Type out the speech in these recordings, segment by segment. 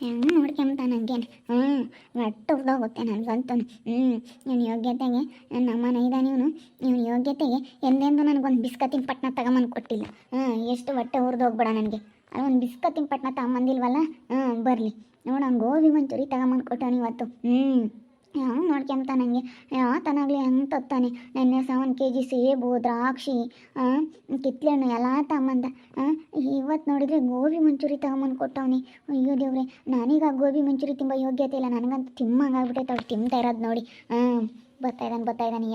ಹೆಂಗೆ ನೋಡ್ಕೊಂತ ನನಗೇನೆ ಹ್ಞೂ ಒಟ್ಟು ಹೋಗುತ್ತೆ ನನಗಂತೂ ಹ್ಞೂ ಇವನು ಯೋಗ್ಯತೆಗೆ ನನ್ನ ಅಮ್ಮನ ಇದ್ದಾನೆ ಇವನು. ಇವನು ಯೋಗ್ಯತೆಗೆ ಎಂದೆಂದು ನನಗೊಂದು ಬಿಸ್ಕತ್ತಿನ ಪಟ್ನ ತಗೊಂಬಂದು ಕೊಟ್ಟಿಲ್ಲ. ಹ್ಞೂ ಎಷ್ಟು ಹೊಟ್ಟೆ ಹುರಿದೋಗ್ಬೇಡ ನನಗೆ. ಅದೊಂದು ಒಂದು ಬಿಸ್ಕತ್ತಿನ ಪಟ್ನ ತಗೊಂಬಂದಿಲ್ವಲ್ಲ? ಹ್ಞೂ ಬರಲಿ. ನೋಡು ಅವ್ನು ಗೋಬಿ ಮಂಚೂರಿ ತಗೊಂಬಂದು ಕೊಟ್ಟವನು ಇವತ್ತು. ಹ್ಞೂ ಹೆಂಗೆ ನೋಡ್ಕೊಂತ ನನಗೆ ಯಾತನಾಗಲಿ ಹೆಂಗೆ ತತ್ತಾನೆ ನೆನ್ನೆ ಸಹ ಒಂದು ಕೆ ಜಿ ಸೇಬು, ದ್ರಾಕ್ಷಿ ಕಿತ್ಲೆಹಣ್ಣು ಎಲ್ಲ ತಗೊಂಬಂದ ಇವತ್ತು ನೋಡಿದರೆ ಗೋಬಿ ಮಂಚೂರಿ ತಗೊಂಬಂದು ಕೊಟ್ಟವನಿ. ಅಯ್ಯೋ ದೇವ್ರೆ, ನನಗೆ ಗೋಬಿ ಮಂಚೂರಿ ತುಂಬ ಯೋಗ್ಯತೆ ಇಲ್ಲ. ನನಗಂತೂ ತಿಮ್ಮಂಗೆ ಆಗ್ಬಿಟ್ಟೈತೆ ಅವ್ರು ತಿಂತಾ ಇರೋದು ನೋಡಿ. ಹಾಂ ಬರ್ತಾ ಇದ್ದಾನೆ ಬರ್ತಾ ಇದ್ದಾನೆ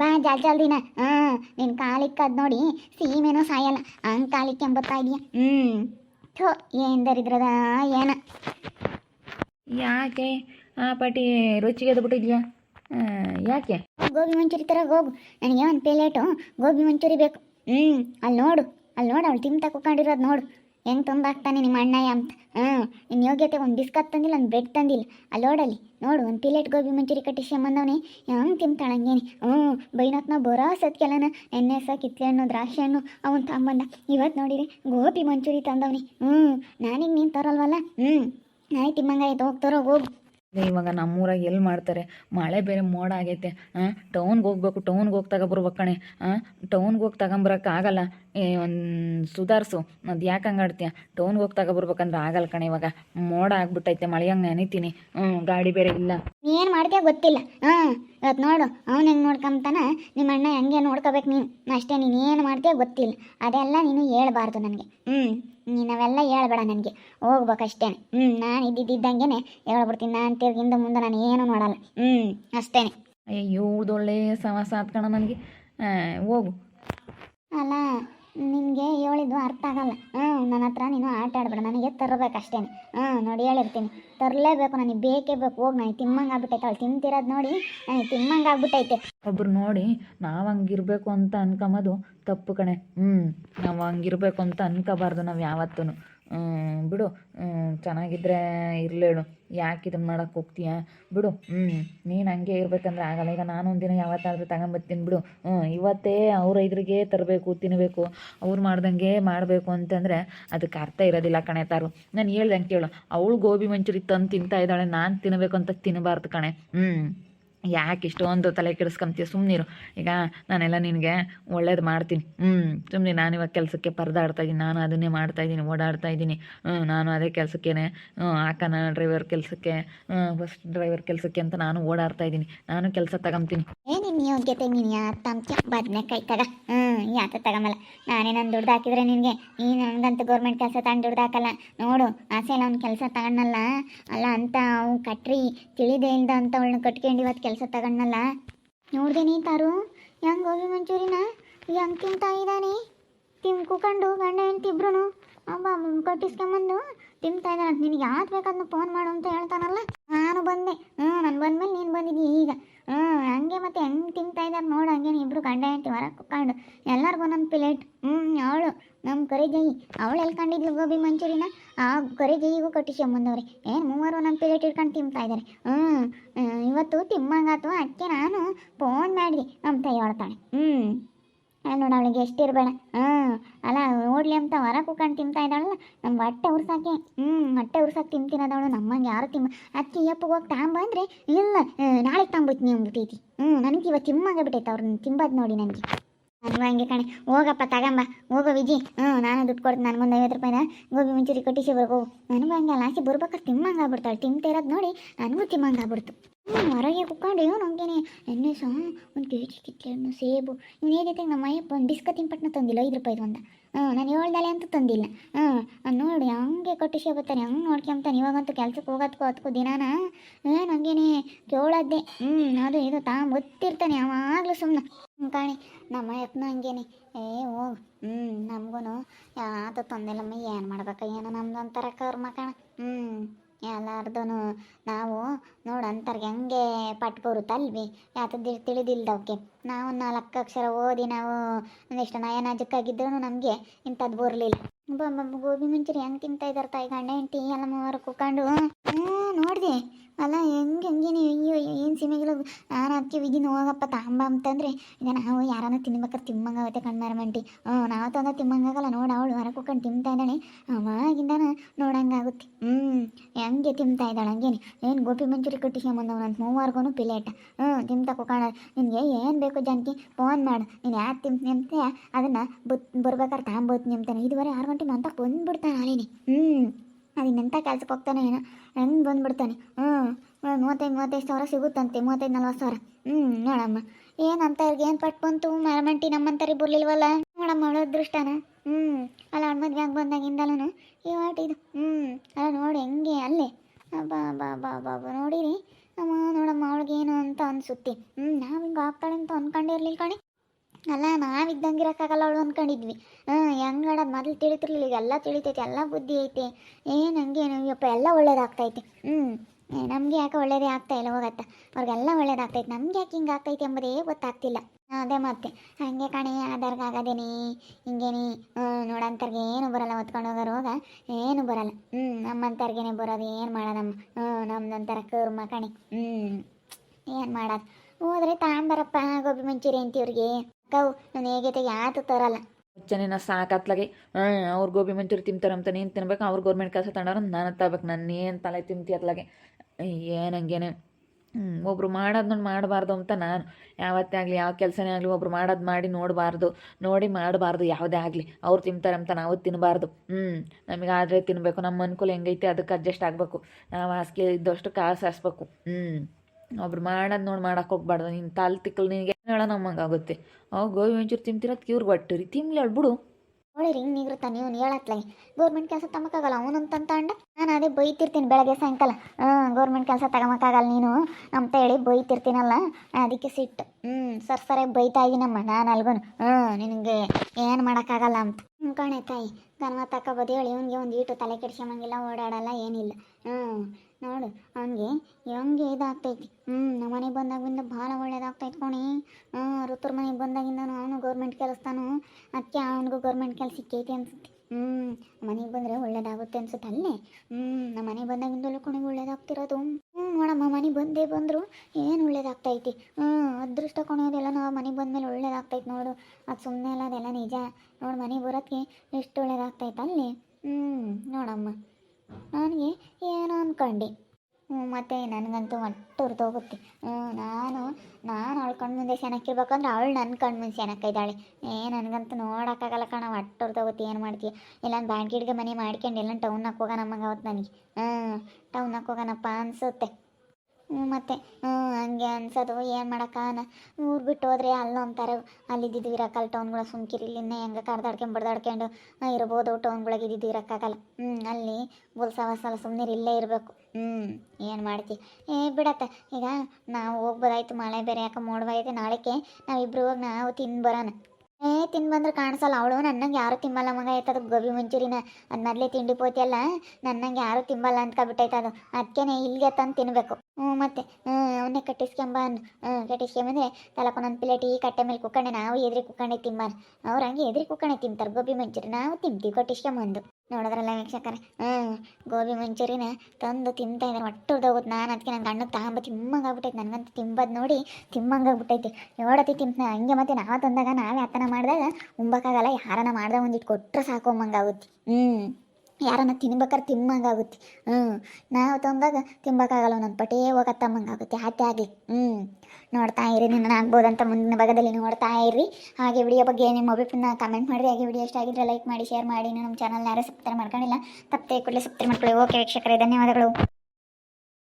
ಬಾ ಜಲ್ ಜಲ್ದಿನ ಹಾಂ ನೀನು ಕಾಲಿಕ್ಕದ್ ನೋಡಿ. ಸೀಮೆನೂ ಸಾಯಲ್ಲ. ಹಂಗೆ ಕಾಲಿಕ್ಕೆ ಬರ್ತಾ ಇದೆಯಾ? ಹ್ಞೂ ಥೋ, ಏನು ದರಿದ್ರದ, ಏನ? ಯಾಕೆ? ಆ, ಪಾಟಿ, ರುಚಿಗೆ ಎದ್ಬಿಟ್ಟಿದ್ಯಾ ಯಾಕೆ? ಗೋಬಿ ಮಂಚೂರಿ ತರ ಹೋಗು. ನನಗೆ ಒಂದು ಪ್ಲೇಟು ಗೋಬಿ ಮಂಚೂರಿ ಬೇಕು. ಹ್ಞೂ ಅಲ್ಲಿ ನೋಡು. ಅಲ್ಲಿ ನೋಡು, ಅವ್ಳು ತಿಂತ ಕುತ್ಕೊಂಡಿರೋದು ನೋಡು. ಹೆಂಗೆ ಆಗ್ತಾನೆ ನಿಮ್ಮ ಅಣ್ಣಯ್ಯ ಅಂತ. ಹ್ಞೂ ನಿನ್ನ ಯೋಗ್ಯತೆ ಒಂದು ಬಿಸ್ಕತ್ ತಂದಿಲ್ಲ, ಒಂದು ಬ್ರೆಡ್ ತಂದಿಲ್ಲ. ಅಲ್ಲಿ ನೋಡಲ್ಲಿ ನೋಡು, ಒಂದು ಪ್ಲೇಟ್ ಗೋಬಿ ಮಂಚೂರಿ ಕಟ್ಟಿಸ್ಕೊಂಬಂದವನೇ ಹೆಂಗೆ ತಿಂತಾಳೆ ಹಂಗೇನೆ. ಹ್ಞೂ, ಬೈನತ್ನ ಬರೋ ಸತ್ಕೆಲ್ಲನ ಎಣ್ಣೆ ಸಹ ಕಿತ್ಲೆ ಹಣ್ಣು, ದ್ರಾಕ್ಷಿ ಹಣ್ಣು, ಅವನು ತಗೊಂಬಂದ ಇವತ್ತು ನೋಡಿರಿ ಗೋಬಿ ಮಂಚೂರಿ ತಂದವನಿ. ಹ್ಞೂ ನಾನೀಗ ನೀನು ತರಲ್ವಲ್ಲ? ಹ್ಞೂ ನಾಳೆ ತಿಮ್ಮಂಗಾಯ್ತು. ಹೋಗ್ತಾರೋ ಹೋಗು. ಇವಾಗ ನಮ್ಮೂರಾಗ ಎಲ್ಲಿ ಮಾಡ್ತಾರೆ? ಮಳೆ ಬೇರೆ ಮೋಡ ಆಗೈತೆ. ಟೌನ್ಗೆ ಹೋಗ್ಬೇಕು, ಟೌನ್ಗೆ ಹೋಗಿ ತಗೊಬರ್ಬೇಕು ಕಣೆ. ಟೌನ್ಗೆ ಹೋಗಿ ತಗೊಂಬರಕ್ಕೆ ಆಗಲ್ಲ. ಒಂದು ಸುಧಾರಿಸು. ಅದು ಯಾಕೆ ಹಂಗಾಡ್ತೀಯ ಟೌನ್ಗೆ ಹೋಗಿ ತಗೊಬರ್ಬೇಕಂದ್ರೆ ಆಗಲ್ಲ ಕಣೆ ಇವಾಗ. ಮೋಡ ಆಗ್ಬಿಟ್ಟೈತೆ ಮಳೆಯಂಗೆ ನೆನಿತೀನಿ. ಹ್ಞೂ ಗಾಡಿ ಬೇರೆ ಇಲ್ಲ. ಏನು ಮಾಡ್ತೀಯ ಗೊತ್ತಿಲ್ಲ. ಹ್ಞೂ ಇವತ್ತು ನೋಡು ಅವ್ನು ಹೆಂಗೆ ನೋಡ್ಕೊಂತಾನ ನಿಮ್ಮ ಅಣ್ಣ ಹೆಂಗೆ ನೋಡ್ಕೋಬೇಕು ನೀನು? ಅಷ್ಟೇ ನೀನು ಏನು ಮಾಡ್ತೀಯ ಗೊತ್ತಿಲ್ಲ. ಅದೆಲ್ಲ ನೀನು ಹೇಳ್ಬಾರ್ದು ನನಗೆ. ಹ್ಞೂ ನೀನು ಅವೆಲ್ಲ ಹೇಳ್ಬೇಡ ನನಗೆ. ಹೋಗ್ಬೇಕಷ್ಟೇ ಹ್ಞೂ ನಾನು ಇದ್ದಿದ್ದಂಗೆ ಹೇಳ್ಬಿಡ್ತೀನಿ. ನಾನು ತಿರ್ಗಿಂದ ಮುಂದೆ ನಾನು ಏನು ನೋಡಲ್ಲ ಹ್ಞೂ ಅಷ್ಟೇ. ಅಯ್ಯೋ ಇವಳ್ದೊಳ್ಳೆ ಸವಾಸ ಆತ್ಕಣ ನನಗೆ. ಹೋಗು. ಅಲ್ಲ ನಿನಗೆ ಹೇಳಿದ್ದು ಅರ್ಥ ಆಗಲ್ಲ. ಹ್ಞೂ ನನ್ನ ಹತ್ರ ನೀನು ಆಟ ಆಡ್ಬೇಡ, ನನಗೆ ತರಬೇಕಷ್ಟೇ ಹ್ಞೂ ನೋಡಿ ಹೇಳಿರ್ತೀನಿ. ತರಲೇಬೇಕು, ನನಗೆ ಬೇಕೇ ಬೇಕು. ಹೋಗಿ, ನನಗೆ ತಿಮ್ಮಂಗೆ ಆಗ್ಬಿಟ್ಟೈತೆ ಅವಳು. ತಿಂತಿರೋದು ನೋಡಿ, ನನಗೆ ತಿಮ್ಮಂಗೆ ಆಗ್ಬಿಟ್ಟೈತೆ. ಒಬ್ರು ನೋಡಿ, ನಾವು ಹಂಗಿರ್ಬೇಕು ಅಂತ ಅನ್ಕೊಂಬೋದು ತಪ್ಪು ಕಣೆ. ಹ್ಞೂ ನಾವು ಹಂಗಿರ್ಬೇಕು ಅಂತ ಅನ್ಕೋಬಾರ್ದು ನಾವು ಯಾವತ್ತೂ ಬಿಡು. ಚೆನ್ನಾಗಿದ್ರೆ ಇರಲೇಳು ಯಾಕೆ ಇದನ್ನ ಮಾಡಕ್ಕೆ ಹೋಗ್ತೀಯ? ಬಿಡು. ಹ್ಞೂ ನೀನು ಹಂಗೆ ಇರಬೇಕಂದ್ರೆ ಆಗಲ್ಲ. ಈಗ ನಾನು ಒಂದಿನ ಯಾವತ್ತಾದರೂ ತಗೊಂಬರ್ತೀನಿ ಬಿಡು. ಹ್ಞೂ ಇವತ್ತೇ ಅವ್ರ ಇದ್ರಿಗೆ ತರಬೇಕು ತಿನ್ನಬೇಕು ಅವ್ರು ಮಾಡ್ದಂಗೆ ಮಾಡಬೇಕು ಅಂತಂದರೆ ಅದಕ್ಕೆ ಅರ್ಥ ಇರೋದಿಲ್ಲ ಕಣೆ ತಾರು. ನಾನು ಹೇಳ್ದಂಗೆ ಕೇಳು. ಅವಳು ಗೋಬಿ ಮಂಚೂರಿ ತಂದು ತಿಂತಾ ಇದ್ದಾಳೆ, ನಾನು ತಿನ್ನಬೇಕು ಅಂತ ತಿನ್ನಬಾರ್ದು ಕಣೆ. ಹ್ಞೂ ಯಾಕೆ ಇಷ್ಟೊಂದು ತಲೆ ಕೆಡಿಸ್ಕೊಂತೀಯ? ಸುಮ್ಮನಿರು ಈಗ ನಾನೆಲ್ಲ ನಿನಗೆ ಒಳ್ಳೇದು ಮಾಡ್ತೀನಿ. ಹ್ಞೂ ಸುಮ್ಮನೆ ನಾನು ಇವಾಗ ಕೆಲಸಕ್ಕೆ ಪರದಾಡ್ತಾ ಇದ್ದೀನಿ ನಾನು ಅದನ್ನೇ ಮಾಡ್ತಾ ಇದ್ದೀನಿ ಓಡಾಡ್ತಾ ಇದ್ದೀನಿ ನಾನು ಅದೇ ಕೆಲಸಕ್ಕೇನೆ. ಹ್ಞೂ ಹಾಕನ ಡ್ರೈವರ್ ಕೆಲಸಕ್ಕೆ ಬಸ್ ಡ್ರೈವರ್ ಕೆಲಸಕ್ಕೆ ಅಂತ ನಾನು ಓಡಾಡ್ತಾ ಇದ್ದೀನಿ ನಾನು ಕೆಲಸ ತಗೊಂತೀನಿ ಯೋಗ್ಯತೆ, ನೀನು ಯಾತ ಅಂತ್ಯ ಬದನೆಕಾಯಿ ತಗ. ಹ್ಞೂ ಯಾತ ತಗೊಂಬಲ್ಲ. ನಾನೇ ನಾನು ದುಡ್ಡು ಹಾಕಿದ್ರೆ ನಿನಗೆ. ಈ ನನಗಂತೂ ಗೌರ್ಮೆಂಟ್ ಕೆಲಸ ತಗೊಂಡು ದುಡ್ಡು ಹಾಕಲ್ಲ. ನೋಡು, ಆಸೆ ಎಲ್ಲ ಅವ್ನು ಕೆಲಸ ತಗೊಂಡಲ್ಲ ಅಲ್ಲ, ಅಂತ ಅವ್ನು ಕಟ್ರಿ. ತಿಳಿದೇ ಇಲ್ದ ಅಂತ ಅವಳನ್ನ ಕಟ್ಕೊಂಡು ಇವತ್ತು ಕೆಲಸ ತಗೊಂಡಲ್ಲ ನೋಡ್ದೇನಿ ತಾರು. ಹೆಂಗೆ ಗೋಬಿ ಮಂಚೂರಿನ? ಹೆಂಗೆ ತಿಂತಾ ಇದ್ದಾನೆ ತಿನ್ ಕುಕೊಂಡು ಗಂಡ ಹೆಂಡ್ತಿಬ್ರು ಅಬ್ಬ ಕಟ್ಟಿಸ್ಕೊಂಬಂದು ತಿಂತಾ ಇದ್ದಾನೆ. ನಿನಗೆ ಯಾವ್ದು ಬೇಕಾದ್ನು ಫೋನ್ ಮಾಡು ಅಂತ ಹೇಳ್ತಾನಲ್ಲ? ನಾನು ಬಂದೆ. ಹ್ಞೂ ನಾನು ಬಂದ್ಮೇಲೆ ನೀನು ಬಂದಿದ್ದೀ ಈಗ. ಹ್ಞೂ ಹಂಗೆ ಮತ್ತೆ ಹೆಂಗೆ ತಿಂತಾ ಇದ್ದಾರೆ ನೋಡು. ಹಂಗೆ ಇಬ್ಬರು ಗಂಡ ಹೆಂಡತಿ ಹೊರ ಕುತ್ಕೊಂಡು. ಎಲ್ಲರಿಗೂ ಒಂದೊಂದು ಪ್ಲೇಟ್ ಹ್ಞೂ ಅವಳು. ನಮ್ಮ ಕರೆ ಅವಳು ಎಲ್ಲಿ ಕಂಡಿದ್ಲು ಗೋಬಿ ಮಂಚೂರಿನ ಆ ಕರೆ ಜೈಗೂ ಕಟ್ಟಿಸ್ಕೊಂಬಂದವ್ರೆ ಏನು ಮೂವರು ಒಂದೊಂದು ಪ್ಲೇಟ್ ಇಟ್ಕೊಂಡು ತಿಂತಾ ಇದ್ದಾರೆ. ಹ್ಞೂ ಇವತ್ತು ತಿಮ್ಮಂಗಾತು. ಅಕ್ಕೆ ನಾನು ಫೋನ್ ಮಾಡಿ ಅಂತ ಹೇಳ್ತಾಳೆ ಹ್ಞೂ ನೋಡು, ಅವಳಿಗೆ ಎಷ್ಟಿರಬೇಡ ಹಾಂ ಅಲ್ಲ, ನೋಡ್ಲಿ ಅಂತ ಹೊರ ಕುಕ್ಕಂಡು ತಿಂತಾ ಇದ್ದಾಳಲ್ಲ ನಮ್ಮ ಹೊಟ್ಟೆ ಉರ್ಸಾಕೆ. ಹ್ಞೂ ಹೊಟ್ಟೆ ಉರ್ಸಾಕೆ ತಿಂತಿರೋದವಳು, ನಮ್ಮಂಗೆ ಯಾರು ತಿಮ್ಮ. ಅಕ್ಕಿ ಅಪ್ಪಗೆ ಹೋಗಿ ತಾಂಬಂದ್ರೆ ಇಲ್ಲ ನಾಳೆ ತಗೊಂಬಿಟ್ನಿ ಅಂದ್ಬಿಟ್ಟೈತಿ. ಹ್ಞೂ, ನನಗೆ ಇವತ್ತು ತಿಮ್ಮಾಗ ಬಿಟ್ಟೈತೆ, ಅವ್ರನ್ನ ತಿಂಬದು ನೋಡಿ ನನಗೆ. ನನಗೂ ಹಂಗೆ ಕಣೆ. ಹೋಗಪ್ಪ, ತಗೊಂಬ. ಹೋಗೋ ವಿಜಿ. ಹ್ಞೂ, ನಾನು ದುಡ್ಡು ಕೊಡ್ತೀನಿ. ನನಗೊಂದು ಐವತ್ತು ರೂಪಾಯಿನ ಗೋಬಿ ಮಂಚೂರಿ ಕೊಟ್ಟಿಸಿ ಬರ್ಬೋ ನನಗೂ ಹಂಗೆ ಲಾಸ್ಟಿ ಬರ್ಬೇಕಾದ್ರೆ ತಿಮ್ಮಂಗೆ ಆಗ್ಬಿಡ್ತಾಳೆ. ತಿಂತಿರೋದು ನೋಡಿ, ನನಗೂ ತಿಮ್ಮಂಗೆ ಆಗ್ಬಿಡ್ತು. ಹ್ಞೂ, ಹೊರಗೆ ಕುಕ್ಕೊಂಡು ಇವನು ಹಂಗೇನೆ. ಎಣ್ಣೆ ಸಹ ಒಂದು ಕೆ ಜಿ ಕಿತ್ಲೆಹಣ್ಣು ಸೇಬು. ಇವನು ಹೇಗೈತೆ ನಮ್ಮ ಅಯ್ಯಪ್ಪ ಒಂದು ಬಿಸ್ಕತ್ತಿನ ಪಟ್ನ ತಂದಿಲ್ಲ, ಐದು ರೂಪಾಯಿದು ಒಂದು. ಹ್ಞೂ, ನಾನು ಹೇಳ್ದಲೆ ಅಂತ ತಂದಿಲ್ಲ. ಹ್ಞೂ ನೋಡಿ, ಹಂಗೆ ಕೊಟ್ಟಿಸಿ ಬರ್ತಾನೆ ಹಂಗೆ ನೋಡ್ಕೊಂತಾನೆ ಇವಾಗಂತೂ ಕೆಲ್ಸಕ್ಕೆ ಹೋಗೋದಕ್ಕೂ ಅದಕ್ಕೂ ದಿನಾನ. ಏನು ಹಂಗೇನೆ, ಕೇಳೋದ್ದೆ. ಹ್ಞೂ ಅದು ಇದು, ತಾ ತಾಂಬತ್ತಿರ್ತಾನೆ ಯಾವಾಗಲೂ ಸುಮ್ಮನೆ ಹ್ಞೂ ಕಾಣಿ, ನಮ್ಮ ಯತ್ನ ಹಂಗೇನೆ. ಏ, ಹೋಗು. ಹ್ಞೂ ನಮಗೂ ಯಾವುದು ತೊಂದಿಲ್ಲಮ್ಮ ಏನು ಮಾಡ್ಬೇಕು, ಏನೋ ನಮ್ದು ಒಂಥರ ಕರ್ಮ, ಕಣ. ಹ್ಞೂ ಎಲ್ಲಾರ್ದು ನಾವು ನೋಡು ಅಂತರ್ಗೆ ಹೆಂಗೆ ಪಟ್ಟು ಬರುತ್ತಲ್ವಿ ಯಾತದ್ದು ತಿಳಿದಿಲ್ದವಕ್ಕೆ ನಾವು ನಾಲ್ಕು ಅಕ್ಷರ ಓದಿ ನಾವು ಒಂದಿಷ್ಟು ನಯನಾಜಕ್ಕಾಗಿದ್ರೂ ನಮಗೆ ಇಂಥದ್ದು ಬರಲಿಲ್ಲ. ಗೋಬಿ ಮಂಚೂರಿ ಹೆಂಗೆ ತಿಂತಾ ಇದ್ದಾರೆ ತಾಯಿ ಗಂಡ ಹೆಂಡತಿ ಎಲ್ಲ ಮೂವರು ಕೂಕೊಂಡು ಹ್ಞೂ ನೋಡಿದೆ. ಅಲ್ಲ, ಹೆಂಗೆ ಹೆಂಗೆ ಅಯ್ಯೋ ಸೀಮೆಗಿಲ್ಲ ನಾನು ಅದಕ್ಕೆ ವಿಧಿ ಹೋಗಪ್ಪ ತಾಂಬ ಅಂತಂದರೆ, ಈಗ ನಾವು ಯಾರನ್ನ ತಿನ್ಬೇಕಾರೆ ತಿಮ್ಮಂಗಾಗುತ್ತೆ ಕಣ್ಮಾರ ಮಂಟಿ ಹ್ಞೂ, ನಾವು ತಂದ ತಿಮ್ಮಂಗಾಗಲ್ಲ, ನೋಡು ಅವಳು ಹೊರ ಕುತ್ಕೊಂಡು ತಿಂತಾ ಇದ್ದಾಳೆ. ಅವಾಗಿಂದನ ನೋಡಂಗಾಗುತ್ತೆ. ಹ್ಞೂ, ಹೆಂಗೆ ತಿಂತಾ ಇದ್ದಾಳೆ ಹಂಗೇನೆ. ಏನು ಗೋಪಿ ಮಂಚೂರಿ ಕಟ್ಟಿಸ್ಕೊಂಬಂದವ್ ಅಂತ ಮೂವರ್ಗೂ ಪಿಲೇಟ. ಹ್ಞೂ, ತಿಂತಾ ಕುಕಾಣ ನಿನಗೆ ಏನು ಬೇಕು ಜನಕ್ಕೆ ಫೋನ್ ಮಾಡು. ನೀನು ಯಾರು ತಿಂತೀನಿ ಅಂತ, ಅದನ್ನು ಬತ್ ಬರ್ಬೇಕಾದ್ರೆ ತಾಂಬೋತೀನಿ ಅಂತಾನೆ. ಇದುವರೆ ಆರು ಗಂಟೆ ಅಂತ ಬಂದ್ಬಿಡ್ತಾನೆ ಅಲ್ಲಿನೇ ಹ್ಞೂ. ಅದು ಇನ್ನೆಂಥ ಕೆಲ್ಸಕ್ಕೆ ಹೋಗ್ತಾನೆ ಏನೋ. ಹೆಂಗೆ ಬಂದ್ಬಿಡ್ತಾನೆ? ಹ್ಞೂ ಮೂವತ್ತೈದು ಮೂವತ್ತೈದು ಸಾವಿರ ಸಿಗುತ್ತಂತೆ, ಮೂವತ್ತೈದು, ನಲ್ವತ್ತು ಸಾವಿರ. ಹ್ಞೂ ನೋಡಮ್ಮ. ಏನಂತ ಇವ್ರಿಗೆ ಏನು ಪಟ್ಟು ಬಂತು? ಮರಮಂಟಿ ನಮ್ಮಂತರಿ ಬರಲಿಲ್ವಲ್ಲ? ನೋಡಮ್ಮ, ಅವಳ ಅದೃಷ್ಟನ. ಹ್ಞೂ ಅಲ್ಲ, ಅವ್ಳ ಮದ್ವೆ ಆಗಿ ಬಂದಾಗಿಂದಲೂ ಈ ವಾಟ್ ಇದು. ಹ್ಞೂ ಅಲ್ಲ, ನೋಡಿ, ಹೆಂಗೆ, ಅಲ್ಲೇ. ಬಾ ಬಾ ಬಾ ಬಾ ಬಾ ನೋಡಿರಿ? ಅಮ್ಮ, ನೋಡಮ್ಮ ಅವಳಿಗೆ ಏನು ಅಂತ ಅನ್ಸುತ್ತೆ. ಹ್ಞೂ ನಾವು ಹಿಂಗೆ ಆಗ್ತಾಳೆ ಅಂತ ಅನ್ಕೊಂಡಿರ್ಲಿಲ್ಲ ಕಣೆ. ಅಲ್ಲ ನಾವಿದ್ದಂಗೆ ಇರೋಕ್ಕಾಗಲ್ಲ ಅವಳು ಅಂದ್ಕೊಂಡಿದ್ವಿ ಹಾಂ, ಹೆಂಗೆ ಆಡೋದು ಮೊದಲು ತಿಳಿತಿರ್ಲಿಲ್ಲ, ಈಗ ಎಲ್ಲ ತಿಳಿತೈತೆ, ಎಲ್ಲ ಬುದ್ಧಿ ಐತೆ. ಏನು ಹಂಗೇನು ಅಯ್ಯಪ್ಪ ಎಲ್ಲ ಒಳ್ಳೇದಾಗ್ತೈತೆ. ಹ್ಞೂ ನಮಗೆ ಯಾಕೆ ಒಳ್ಳೇದೇ ಆಗ್ತಾ ಇಲ್ಲ, ಹೋಗತ್ತ. ಅವ್ರಿಗೆಲ್ಲ ಒಳ್ಳೇದಾಗ್ತೈತೆ, ನಮ್ಗೆ ಯಾಕೆ ಹಿಂಗೆ ಆಗ್ತೈತೆ ಎಂಬುದೇ ಗೊತ್ತಾಗ್ತಿಲ್ಲ. ಅದೇ ಮತ್ತೆ. ಹಾಗೆ ಕಣೆ, ಆಧಾರ್ಗೆ ಆಗದೇನಿ, ಹಿಂಗೇನಿ. ನೋಡಂತರ್ಗೆ ಏನು ಬರಲ್ಲ, ಹೊತ್ಕೊಂಡು ಹೋಗೋ ರೋಗ ಏನು ಬರಲ್ಲ. ಹ್ಞೂ ನಮ್ಮಂತರ್ಗೇನೆ ಬರೋದು ಏನು ಮಾಡೋದಮ್ಮ? ಹ್ಞೂ ನಮ್ದೊಂಥರ ಕರ್ಮ ಕಣೆ. ಹ್ಞೂ ಏನು ಮಾಡೋದು? ಹೋದ್ರೆ ತಾಂಬರಪ್ಪ, ಗೋಬಿ ಮಂಚೂರಿ ಅಂತ ಕವು ನಾನು ಹೇಗೆ ಯಾತು ತರಲ್ಲ. ಚೆನ್ನ ಸಾಕತ್ಲಾಗೆ ಅವ್ರು ಗೋಬಿ ಮಂಚೂರಿ ತಿಂತಾರಂತ ನೀನು ತಿನ್ಬೇಕು, ಅವ್ರು ಗೌರ್ಮೆಂಟ್ ಕೆಲಸ ತಗೊಂಡವ್ರು ನಾನು ತಗೋಬೇಕು ನಾನು ಏನು ತಲೆ ತಿಂತಿ ಅತ್ಲಾಗೆ ಏನು ಹಂಗೇನೆ. ಹ್ಞೂ ಒಬ್ರು ಮಾಡೋದು ನೋಡಿ ಮಾಡಬಾರ್ದು ಅಂತ ನಾನು. ಯಾವತ್ತೇ ಆಗಲಿ, ಯಾವ ಕೆಲಸನೇ ಆಗಲಿ, ಒಬ್ರು ಮಾಡೋದು ಮಾಡಿ ನೋಡಬಾರ್ದು. ನೋಡಿ ಮಾಡಬಾರ್ದು, ಯಾವುದೇ ಆಗಲಿ. ಅವ್ರು ತಿಂತಾರೆ ಅಂತ ನಾವು ತಿನ್ನಬಾರ್ದು ಹ್ಞೂ ನಮಗೆ ಆದರೆ ತಿನ್ನಬೇಕು ನಮ್ಮ ಅನುಕೂಲ ಹೆಂಗೈತೆ ಅದಕ್ಕೆ ಅಡ್ಜಸ್ಟ್ ಆಗಬೇಕು. ನಾವು ಹಾಸಿಗೆ ಇದ್ದಷ್ಟು ಕಾಸು ಹಾಸ್ಬೇಕು. ಹ್ಞೂ ಒಬ್ರು ಮಾಡೋದು ನೋಡಿ ಮಾಡಕ್ಕೆ ಹೋಗ್ಬಾರ್ದು. ನಿನ್ನ ತಾಲ್ ತಿಕ್ಕಲು ನಿನಗೆ ಹೇಳೋ ನಮಗೆ ಆಗುತ್ತೆ? ಅವು ಗೋಬಿ ಮಂಚೂರಿ ತಿಂತಿರೋದು ಇವ್ರಿಗೆ ರೀ ತಿನ್ಲಿ ಹೇಳ್ಬಿಡು ಹಿಂಗ್ ಹಿಂಗೆ ನಿಗೃತ್ತ ನೀವು ಹೇಳತ್ಲೈ. ಗೌರ್ಮೆಂಟ್ ಕೆಲಸ ತಮ್ಮಕ್ಕಾಗಲ್ಲ ಅವನಂತಂತ ಅಂಡ ನಾನು ಅದೇ ಬೈತಿರ್ತೀನಿ ಬೆಳಗ್ಗೆ ಸಾಯಂಕಾಲ. ಹಾಂ, ಗೌರ್ಮೆಂಟ್ ಕೆಲಸ ತಗೊಂಬಕ್ಕಾಗಲ್ಲ ನೀನು ಅಂತ ಹೇಳಿ ಬೈತಿರ್ತೀನಲ್ಲ, ಅದಕ್ಕೆ ಸಿಟ್ಟು. ಹ್ಞೂ ಸರ್ ಸರಿಯಾಗಿ ಬೈತಾ ಇದ್ದೀನಮ್ಮ ನಾನು ಅಲ್ಗೂ ಹ್ಞೂ ನಿನಗೆ ಏನು ಮಾಡೋಕ್ಕಾಗಲ್ಲ ಅಂತ. ಹ್ಞೂ ಕಣೆ ತಾಯಿ ಗನ್ಮ ತಗೋಬೋದು ಹೇಳಿ ಇವನಿಗೆ ಒಂದು ಈಟು ತಲೆ ಕೆಡ್ಸ್ಕೊಂಬಂಗಿಲ್ಲ, ಓಡಾಡಲ್ಲ, ಏನಿಲ್ಲ. ಹ್ಞೂ ನೋಡು, ಅವನಿಗೆ ಹೆಂಗೆ ಇದಾಗ್ತೈತಿ. ಹ್ಞೂ ನಮ್ಮ ಮನೆಗೆ ಬಂದಾಗಿಂದ ಭಾಳ ಒಳ್ಳೇದಾಗ್ತೈತೆ ಕೋಣಿ. ಹ್ಞೂ ಋತುರ್ ಮನೆಗೆ ಬಂದಾಗಿಂದನು ಅವನು ಗೌರ್ಮೆಂಟ್ ಕೆಲಸತಾನು. ಅದಕ್ಕೆ ಅವನಿಗೂ ಗೌರ್ಮೆಂಟ್ ಕೆಲಸ ಸಿಕ್ಕೈತಿ ಅನ್ಸುತ್ತೆ. ಹ್ಞೂ ಮನೆಗೆ ಬಂದರೆ ಒಳ್ಳೇದಾಗುತ್ತೆ ಅನ್ಸುತ್ತೆ ಅಲ್ಲೇ? ಹ್ಞೂ ನಮ್ಮ ಮನೆಗೆ ಬಂದಾಗಿಂದಲೂ ಕೊನೆಗೆ ಒಳ್ಳೇದಾಗ್ತಿರೋದು. ಹ್ಞೂ ನೋಡಮ್ಮ, ಮನೆಗೆ ಬಂದೇ ಬಂದರು ಏನು ಒಳ್ಳೇದಾಗ್ತೈತಿ. ಹ್ಞೂ ಅದೃಷ್ಟ ಕೊನೆಯೋದೆಲ್ಲ ನಾವು ಮನೆಗೆ ಬಂದಮೇಲೆ ಒಳ್ಳೇದಾಗ್ತೈತೆ ನೋಡು. ಅದು ಸುಮ್ಮನೆ ಅಲ್ಲ, ಅದೆಲ್ಲ ನಿಜ. ನೋಡು, ಮನೆಗೆ ಬರೋದಕ್ಕೆ ಎಷ್ಟು ಒಳ್ಳೇದಾಗ್ತೈತೆ ಅಲ್ಲಿ? ಹ್ಞೂ ನೋಡಮ್ಮ. ನನಗೆ ಏನೋ ಅಂದ್ಕೊಂಡೆ ಮತ್ತೆ ನನಗಂತೂ ಹ್ಞೂ ನಾನು ನಾನು ಅವಳ ಕಣ್ಣು ಮುಂದೆ ಸೆನಕ್ಕಿರ್ಬೇಕಂದ್ರೆ ಅವಳು ನನ್ನ ಕಣ್ಣು ಮುಂದೆ ಸೆನಕ್ಕಿದ್ದಾಳೆ ಏ, ನನಗಂತೂ ನೋಡೋಕ್ಕಾಗಲ್ಲ ಕಣ, ಒಟ್ಟು ಹೋಗುತ್ತೆ ಏನು ಮಾಡ್ತೀಯ? ಇಲ್ಲ ಬ್ಯಾಂಕ್ ಗಿಡ್ಗೆ ಮನೆ ಮಾಡ್ಕೊಂಡು ಎಲ್ಲ ಟೌನ್ ಹೋಗೋಣ ನಮಗೆ ಅವತ್ತು ನನಗೆ. ಹ್ಞೂ ಟೌನ್ ಹೋಗೋಣಪ್ಪ ಅನಿಸುತ್ತೆ. ಮತ್ತೆ ಹಂಗೆ ಅನ್ಸೋದು, ಏನು ಮಾಡೋಕ್ಕಾಗಲ್ಲ ಊರು ಬಿಟ್ಟು ಹೋದ್ರೆ ಅಲ್ಲಿ ಅಂತಾರೆ. ಅಲ್ಲಿದ್ದಿದ್ದು ಇರೋಕ್ಕಲ್ಲ ಟೌನ್ಗಳ ಸುಮ್ಕಿರಿಲ್ಲ ಇನ್ನೇ ಹೆಂಗೆ ಕರ್ದಾಡ್ಕೊಂಡು ಬಡ್ದಾಡ್ಕೊಂಡು ಇರ್ಬೋದು, ಟೌನ್ಗಳಿಗೆ ಇದ್ದಿದ್ದು ಇರೋಕ್ಕಾಗಲ್ಲ. ಹ್ಞೂ ಅಲ್ಲಿ ಬುಲ್ಸ ವಸಲ ಸುಮ್ಮನೆ ಇಲ್ಲೇ ಇರಬೇಕು. ಹ್ಞೂ ಏನು ಮಾಡ್ತಿ? ಏ, ಬಿಡತ್ತೆ. ಈಗ ನಾವು ಹೋಗ್ಬೋದಾಯ್ತು, ಮಳೆ ಬೇರೆ ಯಾಕೆ ಮೋಡವಾಗಿದೆ. ನಾಳೆಗೆ ನಾವಿಬ್ರು ಹೋಗಿ ನಾವು ತಿಂದು ಬರೋಣ. ಏ ತಿನ್ಬಂದ್ರೆ ಬಂದ್ರೆ ಕಾಣಿಸಲ್ಲ. ಅವಳು ನನ್ನಂಗೆ ಯಾರು ತಿಂಬಲ್ಲ ಮಗ. ಆಯ್ತದ ಗೋಬಿ ಮಂಚೂರಿನ ಅದು ಮೊದಲೇ ತಿಂಡಿ ಪೋತಿಯಲ್ಲ, ನನ್ನಂಗೆ ಯಾರು ತಿಂಬಲ್ಲ ಅಂದ್ಕೊಬಿಟ್ಟೈತೆ ಅದು. ಅದಕ್ಕೇನೆ ಇಲ್ಲಿಗೆ ತಂದು ತಿನ್ಬೇಕು. ಹ್ಞೂ, ಮತ್ತೆ ಅವನ್ನೇ ಕಟ್ಟಿಸ್ಕೊಂಬ ಕಟ್ಟಿಸ್ಕೊಂಬಂದ್ರೆ ತಲಕೊಂದೊಂದು ಪ್ಲೇಟ್ ಈ ಕಟ್ಟೆ ಮೇಲೆ ಕುಕ್ಕಂಡೆ, ನಾವು ಎದ್ರಿ ಕುಕ್ಕಣೆ ತಿಂಬಾನ ಅವ್ರು ಹಂಗೆ ಎದ್ರಿ ಕುಕ್ಕಂಡೆ ತಿಂತಾರೆ. ಗೋಬಿ ಮಂಚೂರಿ ನಾವು ತಿಂತೀವಿ, ಕಟ್ಟಿಸ್ಕೊಂಬಂದು. ನೋಡಿದ್ರಲ್ಲ ವೀಕ್ಷಕರೇ. ಹ್ಞೂ ಗೋಬಿ ಮಂಚೂರಿನ ತಂದು ತಿಂತಾ ಇದ್ದಾರೆ ಒಟ್ಟು ಹೋಗುತ್ತೆ ನಾನು ಅದಕ್ಕೆ ನನ್ನ ಗಂಡಕ್ಕೆ ತಗೊಂಬ ತಿಮ್ಮಂಗಾಗ್ಬಿಟ್ಟೈತೆ ನನಗಂತೂ ತಿಂಬದು ನೋಡಿ ತಿಮ್ಮಂಗಾಗ್ಬಿಟ್ಟೈತೆ ನೋಡತಿ ತಿಂತ ಹಂಗೆ ಮತ್ತೆ ನಾವು ತಂದಾಗ ನಾವೇ ಹತ್ತನ ಮಾಡಿದಾಗ ಉಂಬಕ್ಕಾಗಲ್ಲ. ಯಾರನ್ನ ಮಾಡ್ದೆ ಒಂದಿಟ್ಟು ಕೊಟ್ಟರೆ ಸಾಕು ಅಂಬಂಗಾಗುತ್ತೆ ಹ್ಞೂ ಯಾರನ್ನ ತಿನ್ಬೇಕಾದ್ರೆ ತಿಮ್ಮಂಗಾಗುತ್ತೆ. ಹ್ಞೂ ನಾವು ತಂದಾಗ ತಿನ್ಬೇಕಾಗಲ್ಲ, ಒಂದೊಂದು ಪಟೇ ಆಗುತ್ತೆ ಹಾತೆ ಆಗಲಿ. ಹ್ಞೂ ನೋಡ್ತಾ ಇರಿ, ನಿನ್ನ ಆಗ್ಬೋದಂತ ಮುಂದಿನ ಭಾಗದಲ್ಲಿ ನೋಡ್ತಾ ಇರಿ. ಹಾಗೆ ವಿಡಿಯೋ ಬಗ್ಗೆ ನಿಮ್ಮ ಅಭಿಪ್ರಾಯ ಕಮೆಂಟ್ ಮಾಡಿರಿ. ಹಾಗೆ ವಿಡಿಯೋ ಇಷ್ಟ ಆಗಿದ್ರೆ ಲೈಕ್ ಮಾಡಿ ಶೇರ್ ಮಾಡಿ. ನಮ್ಮ ಚಾನಲ್ ಯಾರು ಸಬ್ಸ್ಕ್ರೈಬ್ ಮಾಡ್ಕೊಂಡಿಲ್ಲ, ತಪ್ಪದೆ ಕೂಡಲೇ ಸಬ್ಸ್ಕ್ರೈಬ್ ಮಾಡ್ಕೊಳ್ಳಿ. ಓಕೆ ವೀಕ್ಷಕರೇ, ಧನ್ಯವಾದಗಳು.